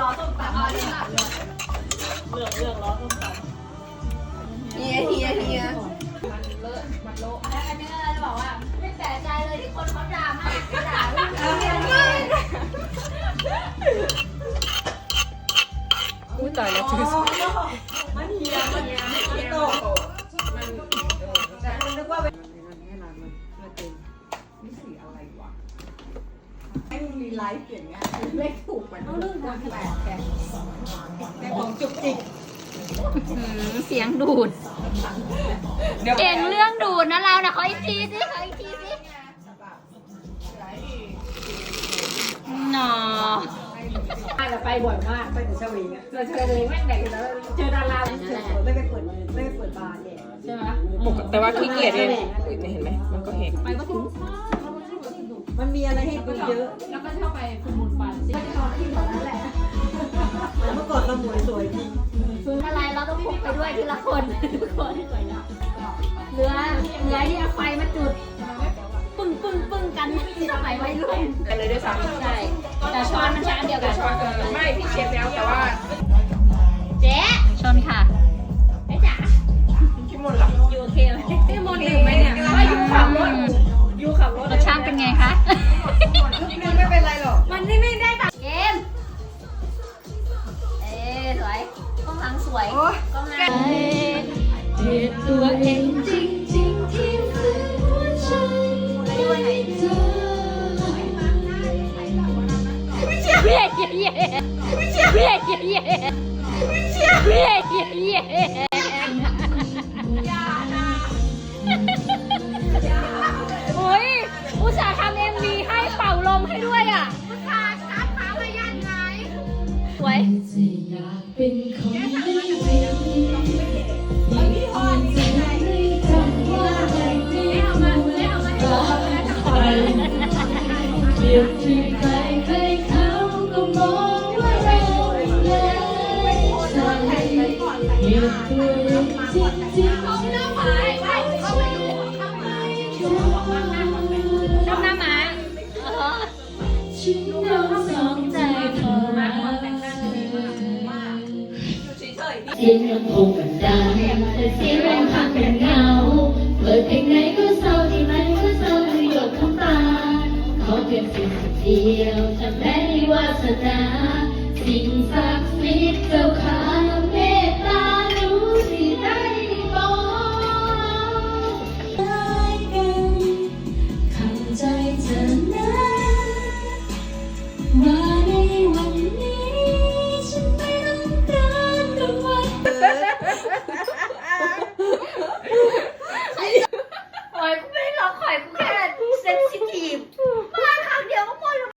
รอส้มตำมาเนี่ยเลือกเลือกล้อส้มตเฮียเฮียเฮียมันเลอะมันโละแล้วอันนี้เราจะบอกว่าไม่แปลกใจเลยที่คนเขาด่ามากด่าเรื่องเรียนเลยอุ้ยตายแล้วจืดมัน ให้มันมีไลฟ์อย่างเงี้ยเลขถูกมันเอาเรื่องการแปลกแปลกในของจุกจิกเสียงดูด เก่งเรื่องดูดนะเรานะขออีกทีสิขออีกทีสิหนอเราไปบ่อยมากไปถึงชวีเนี่ยเราเจอเลยแม่งเด็กแล้วเจอดาราเจอไม่ไปเปิดไม่ไปเปิดบาร์เนี่ยใช่ไหมแต่ว่าขี้เกียจเนี่ยเห็นไหมมันก็เห็นไปก็ถึง มันมีอะไรให้ดูเยอะแล้วก็ชอบไปฟุตบอลปันก็จะนอนที่แถวนั้นแหละเมื่อก่อนสมุยสวยจริงซื้ออะไรเราต้องพกไปด้วยทีละคนทุกคนเหลือเหลือที่เอาไฟมาจุดปึ้งปึ้งปึ้งกันสมัยวัยรุ่นกันเลยด้วยซ้ำใช่แต่ช้อนมันใช้อันเดียวกันช้อนเออไม่พี่เช็ดแล้วแต่ว่า วยกล้องหลังเจ็บตัวเองจริงจริงๆที่ฝืนหัวใจด้วยเธอเบียดเย่เย่เบียดเย่เย่เบียดเย่เจริงๆน้ำหน้า เสียงลำโพงมันดังแต่เสียงแรงพังเป็นเงา เปิดเพลงไหนก็เศร้าที่ไหนก็เศร้าหยดน้ำตาขอเพียงสิ่งเดียวทำได้วาสนา